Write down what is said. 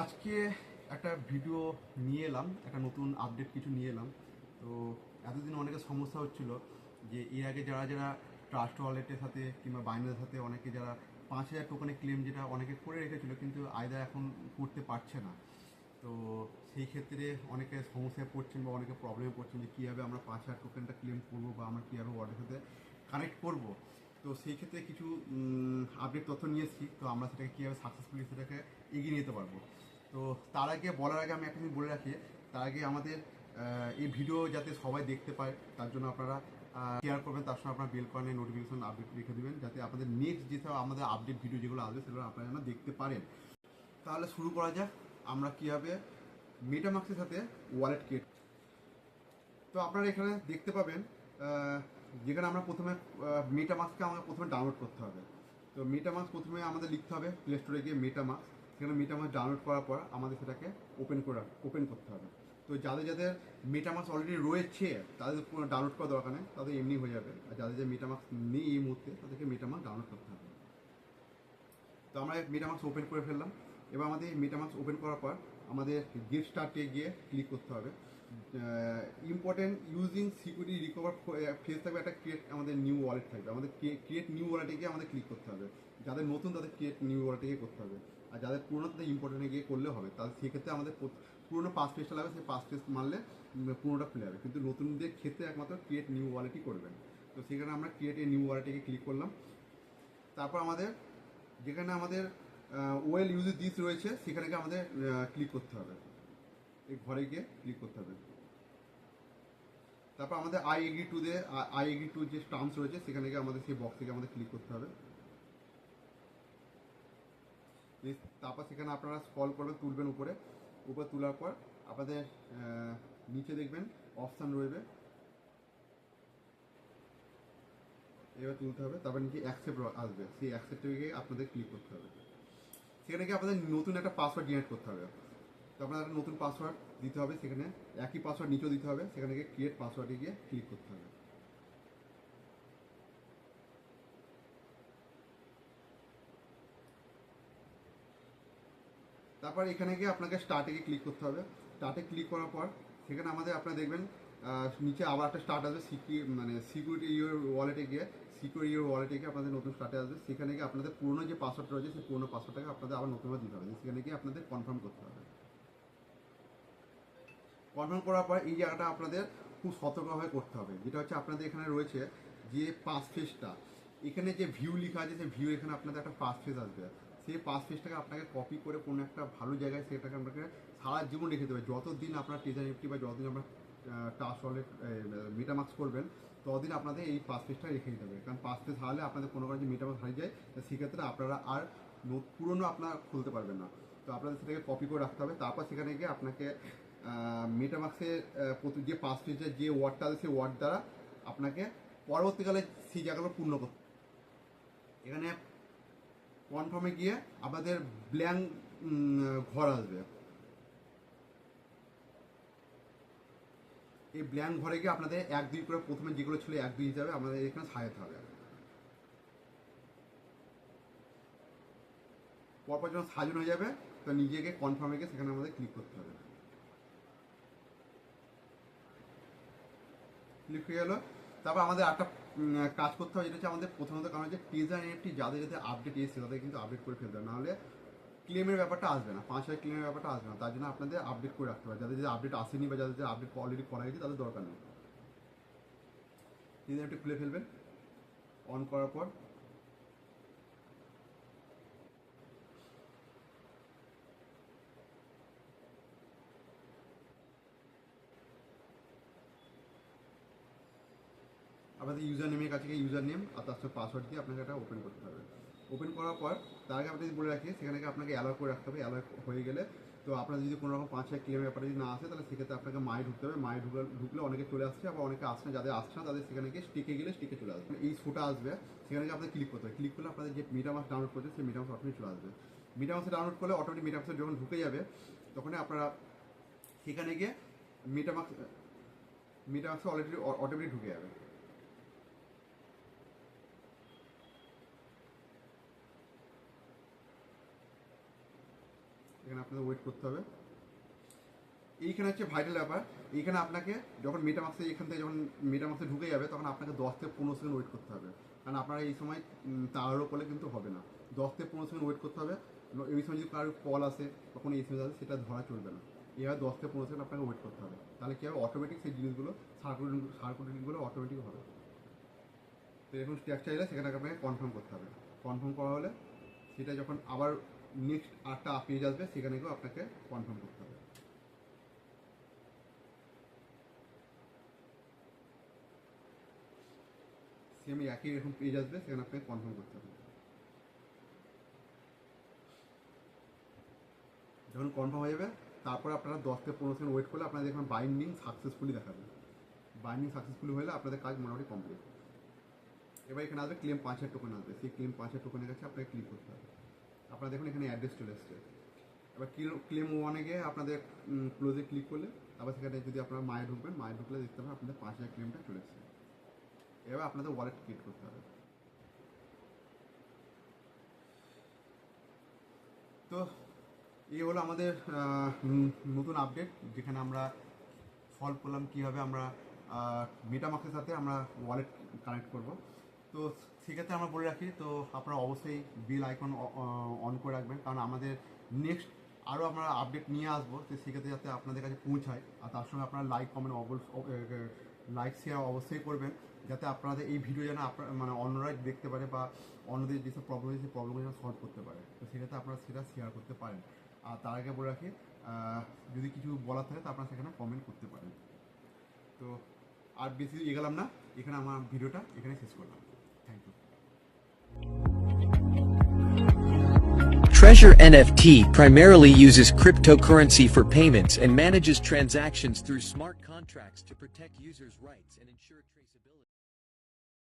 আজকে একটা ভিডিও নিয়ে এলাম, একটা নতুন আপডেট কিছু নিয়ে এলাম। তো এতদিন অনেকের সমস্যা হচ্ছিল যে এর আগে যারা যারা ট্রাস্ট ওয়ালেটের সাথে কিংবা বাইনারের সাথে অনেকে যারা পাঁচ হাজার টোকেনের ক্লেম যেটা অনেকে করে রেখেছিল কিন্তু আয়দা এখন করতে পারছে না। তো সেই ক্ষেত্রে অনেকে সমস্যায় পড়ছেন বা অনেকে প্রবলেমে পড়ছেন যে কীভাবে আমরা পাঁচ হাজার টোকেনটা ক্লেম করব বা আমরা কীভাবে ওয়ার্ডের সাথে কানেক্ট করব। তো সেই ক্ষেত্রে কিছু আপডেট তথ্য নিয়ে এসেছি তো আমরা সেটাকে কীভাবে সাকসেসফুলি সেটাকে এগিয়ে নিতে পারব। তো তার আগে, বলার আগে আমি একটা বলে রাখি, তার আগে আমাদের এই ভিডিও যাতে সবাই দেখতে পায়, তার জন্য আপনারা শেয়ার করবেন, তার সঙ্গে আপনার বেল কয়েনের নোটিফিকেশন আপডেট রেখে দেবেন, যাতে আপনাদের নেক্সট যেসব আমাদের আপডেট ভিডিও যেগুলো আসবে, সেগুলো আপনারা যেন দেখতে পারেন। তাহলে শুরু করা যাক, আমরা কীভাবে মেটামাক্সের সাথে ওয়ালেট ক্রিয়েট তো আপনারা এখানে দেখতে পাবেন যেখানে আমরা প্রথমে মেটামাক্সকে আমাকে প্রথমে ডাউনলোড করতে হবে। তো মেটামাক্স প্রথমে আমাদের লিখতে হবে প্লে স্টোরে গিয়ে মেটামাক্স সেখানে মেটামাক্স ডাউনলোড করার পর আমাদের সেটাকে ওপেন করা ওপেন করতে হবে। তো যাদের যাদের মেটামাক্স অলরেডি রয়েছে, তাদের কোনো ডাউনলোড করা দরকার নেই, তাদের এমনি হয়ে যাবে। আর যাদের যে মেটামাক্স নেই এই মুহূর্তে, তাদেরকে মেটামাক্স ডাউনলোড করতে হবে। তো আমরা মেটামাক্স ওপেন করে ফেললাম। এবার আমাদের মেটামাক্স ওপেন করার পর আমাদের গেট স্টার্টে গিয়ে ক্লিক করতে হবে। Important using security recover face থাকবে, একটা ক্রিয়েট আমাদের নিউ ওয়ালেট থাকবে। আমাদের ক্রিয়েট নিউ ওয়ালেটে গিয়ে আমাদের ক্লিক করতে হবে। যাদের নতুন, তাদের ক্রিয়েট নিউ ওয়ালেটে গিয়ে করতে হবে। আর যাদের পুরোনো, তাদের ইম্পর্টেন্টে গিয়ে করলে হবে। তাদের সেক্ষেত্রে আমাদের পুরোনো পাস পেজটা লাগবে, সেই পাস পেজ মারলে পুরোনোটা খুলে যাবে। কিন্তু নতুনদের ক্ষেত্রে একমাত্র ক্রিয়েট নিউ ওয়ালেটই করবেন। তো সেখানে আমরা ক্রিয়েট এ নিউ ওয়ালেটে গিয়ে ক্লিক করলাম। তারপর আমাদের, যেখানে আমাদের ওয়েল ইউজ দিস রয়েছে, সেখানে আমাদের ক্লিক করতে হবে। এই ঘরে গিয়ে ক্লিক করতে হবে। তারপর আমাদের I agree to the I agree to যে টার্মস রয়েছে, সেখানে গিয়ে আমাদের সেই বক্স থেকে আমাদের ক্লিক করতে হবে। তারপর সেখানে আপনারা স্কল করবেন, তুলবেন উপরে। উপরে তোলার পর আপনাদের নিচে দেখবেন অপশান রয়েছে। এবার তুলতে হবে, তারপর নিচে অ্যাকসেপ্ট আসবে। সেই অ্যাকসেপ্টে গিয়ে আপনাদের ক্লিক করতে হবে। সেখানে গিয়ে আপনাদের নতুন একটা পাসওয়ার্ড জেনারেট করতে হবে। তো আপনাদের একটা নতুন পাসওয়ার্ড দিতে হবে সেখানে। একই পাসওয়ার্ড নিচেও দিতে হবে, সেখানে গিয়ে ক্রিয়েট পাসওয়ার্ডে গিয়ে ক্লিক করতে হবে। তারপর এখানে গিয়ে আপনাকে স্টার্টে গিয়ে ক্লিক করতে হবে। স্টার্টে ক্লিক করার পর সেখানে আমাদের আপনারা দেখবেন নিচে আবার একটা স্টার্ট আসবে সিকি মানে সিকিউরিটি ইউর ওয়ালেটে গিয়ে সিকিউর ইউর ওয়ালেটে গিয়ে আপনাদের নতুন স্টার্টে আসবে। সেখানে গিয়ে আপনাদের পুরনো যে পাসওয়ার্ড রয়েছে, সেই পুরনো পাসওয়ার্ডটাকে আপনাদের আবার নতুনভাবে দিতে হবে। সেখানে গিয়ে আপনাদের কনফার্ম করতে হবে। কনফার্ম করার পর এই জায়গাটা আপনাদের খুব সতর্কভাবে করতে হবে। যেটা হচ্ছে আপনাদের এখানে রয়েছে যে পাস ফেসটা এখানে যে ভিউ লেখা আছে, সেই ভিউ এখানে আপনাদের একটা পাস ফেস আসবে। সেই পাস ফেসটাকে আপনাকে কপি করে কোনো একটা ভালো জায়গায় সেটাকে আপনাকে সারা জীবন রেখে দেবে যতদিন আপনার টেজার নিফটি বা যতদিন আপনার টাস ওয়ালেট মেটামাক্স করবেন, ততদিন আপনাদের এই পাস ফেসটা রেখে দিতে হবে। কারণ পাস ফেস হারালে আপনাদের কোনো কারণে মেটামাক্স হারিয়ে যায়, তো সেক্ষেত্রে আপনারা আর পুরনো আপনার খুলতে পারবেন না। তো আপনাদের সেটাকে কপি করে রাখতে হবে। তারপর সেখানে গিয়ে আপনাকে মেটামাক্সের যে পাস ফেজের যে ওয়ার্ডটা আছে সেই ওয়ার্ড দ্বারা আপনাকে পরবর্তীকালে সেই জায়গাগুলো পূর্ণ করতে এখানে কনফার্মে গিয়ে আপনাদের ব্ল্যাঙ্ক ঘর আসবে। এই ব্ল্যাঙ্ক ঘরে গিয়ে আপনাদের এক দুই করে প্রথমে যেগুলো ছিল এক দুই হিসাবে আমাদের এখানে সাজাতে হবে। পরপর যখন সাজানো হয়ে যাবে, তো নিজেকে কনফার্মে গিয়ে সেখানে আমাদের ক্লিক করতে হবে। হয়ে গেলো। তারপর আমাদের একটা কাজ করতে হবে, যেটা হচ্ছে আমাদের প্রথমত কারণ হচ্ছে টিজার এনএফটি যাদের যাদের আপডেট এসেছে, তাদের কিন্তু আপডেট করে ফেলতে হবে। নাহলে ক্লেমের ব্যাপারটা আসবে না, পাঁচ হাজার ক্লেমের ব্যাপারটা আসবে না। তার জন্য আপনাদের আপডেট করে রাখতে হবে। যাদের যাদের আপডেট আসেনি বা যাদের যাদের আপডেট অলরেডি করা গেছে তাদের দরকার নেই। টিজার এনএফটি খুলে ফেলবেন। অন করার পর আপনাদের ইউজার নেমের কাছে গিয়ে ইউজার নেম আর তার সাথে পাসওয়ার্ড দিয়ে আপনাকে এটা ওপেন করতে হবে। ওপেন করার পর, তার আগে আপনি যদি বলে রাখি, সেখানে আপনাকে অ্যালাউ করে রাখতে হবে অ্যালাউ হয়ে গেলে। তো আপনার যদি কোনো রকম পাঁচ হাজার ক্লেমের ব্যাপারে যদি না আসে, তাহলে সেক্ষেত্রে আপনাকে মায়ে ঢুকতে হবে। মায়ে ঢুকলে ঢুকলে অনেকে চলে আসছে, আবার অনেকে আসছে না, যাদের আসছে না, তাদের সেখানে গিয়ে স্টিকে গেলে স্টিকে চলে আসবে। এই শোটা আসবে, সেখানে গিয়ে আপনাদের ক্লিক করতে হবে। ক্লিক করলে আপনাদের যে মিটামাস ডাউনলোড করছে, সেই মিটামাস অটোমেটিক চলে আসবে। মিটামাসে ডাউনলোড করলে অটোমেটিক মিটামাসে যখন ঢুকে যাবে তখন আপনারা সেখানে গিয়ে মিটামাক্স মিটামাক্সে অলরেডি অটোমেটিক ঢুকে যাবে। সেখানে আপনাদের ওয়েট করতে হবে। এইখানে হচ্ছে ভাইটাল ব্যাপার। এইখানে আপনাকে যখন মেটামাক্সে এখান থেকে যখন মেটামাক্সে ঢুকে যাবে, তখন আপনাকে দশ থেকে পনেরো সেকেন্ড ওয়েট করতে হবে। কারণ আপনারা এই সময় তাড়াহুড়ো করলে কিন্তু হবে না। দশ থেকে পনেরো সেকেন্ড ওয়েট করতে হবে। এই সময় যদি কারোর কল আসে তখন এই সময় আসে, সেটা ধরা চলবে না। এবার দশ থেকে পনেরো সেকেন্ড আপনাকে ওয়েট করতে হবে। তাহলে কী হবে? অটোমেটিক সেই জিনিসগুলো সার্কুলেটিং সার্কুলেটিংগুলো অটোমেটিক হবে। তো এরকম স্ট্রাকচার এলে সেখানে আপনাকে কনফার্ম করতে হবে। কনফার্ম করা হলে সেটা যখন আবার নেক্সট আটটা পেজ আসবে, সেখানে গিয়েও আপনাকে কনফার্ম করতে হবে। সেম একই এরকম পেজ আসবে, সেখানে আপনাকে কনফার্ম করতে হবে। যখন কনফার্ম হয়ে যাবে, তারপরে আপনারা দশ থেকে পনেরো সেকেন্ড ওয়েট করলে আপনাদের দেখবেন বাইন্ডিং সাকসেসফুলি দেখাবে। বাইন্ডিং সাকসেসফুলি হলে আপনাদের কাজ মোটামুটি কমপ্লিট এবার এখানে আসবে ক্লেম পাঁচের টোকেন আসবে। সেই ক্লেম পাঁচের টোকেনের কাছে আপনাকে ক্লিক করতে হবে। আপনারা দেখুন, এখানে অ্যাড্রেস চলে এসছে। এবার ক্লেম ওয়ানে গিয়ে আপনাদের ক্লোজে ক্লিক করলে, আবার সেখানে যদি আপনারা মায়ে ঢুকবেন, মায়ে ঢুকলে দেখতে পাবেন আপনাদের পাঁচ হাজার ক্লেমটা চলে এসছে। এবার আপনাদের ওয়ালেট ক্রিয়েট করতে হবে। তো এই হলো আমাদের নতুন আপডেট যেখানে আমরা সলভ করলাম কীভাবে আমরা মেটামার্কের সাথে আমরা ওয়ালেট কানেক্ট করব। তো সেক্ষেত্রে আমরা বলে রাখি। তো আপনারা অবশ্যই বিল আইকন অন করে রাখবেন। কারণ আমাদের নেক্সট আরও আমরা আপডেট নিয়ে আসব। তো সেক্ষেত্রে যাতে আপনাদের কাছে পৌঁছায়। আর তার সঙ্গে আপনারা লাইক কমেন্ট লাইক শেয়ার অবশ্যই করবেন। যাতে আপনাদের এই ভিডিও যেন আপনার মানে অন্যরা দেখতে পারে বা অন্যদের যেসব প্রবলেম সেই প্রবলেমগুলো যেন সলভ করতে পারে। তো সেক্ষেত্রে আপনারা সেটা শেয়ার করতে পারেন। আর তার আগে বলে রাখি যদি কিছু বলার থাকে, তো আপনারা সেখানে কমেন্ট করতে পারেন। তো আর বেশি এগেলাম না। এখানে আমার ভিডিওটা এখানে শেষ করলাম। Thank you. Treasure NFT primarily uses cryptocurrency for payments and manages transactions through smart contracts to protect users' rights and ensure traceability.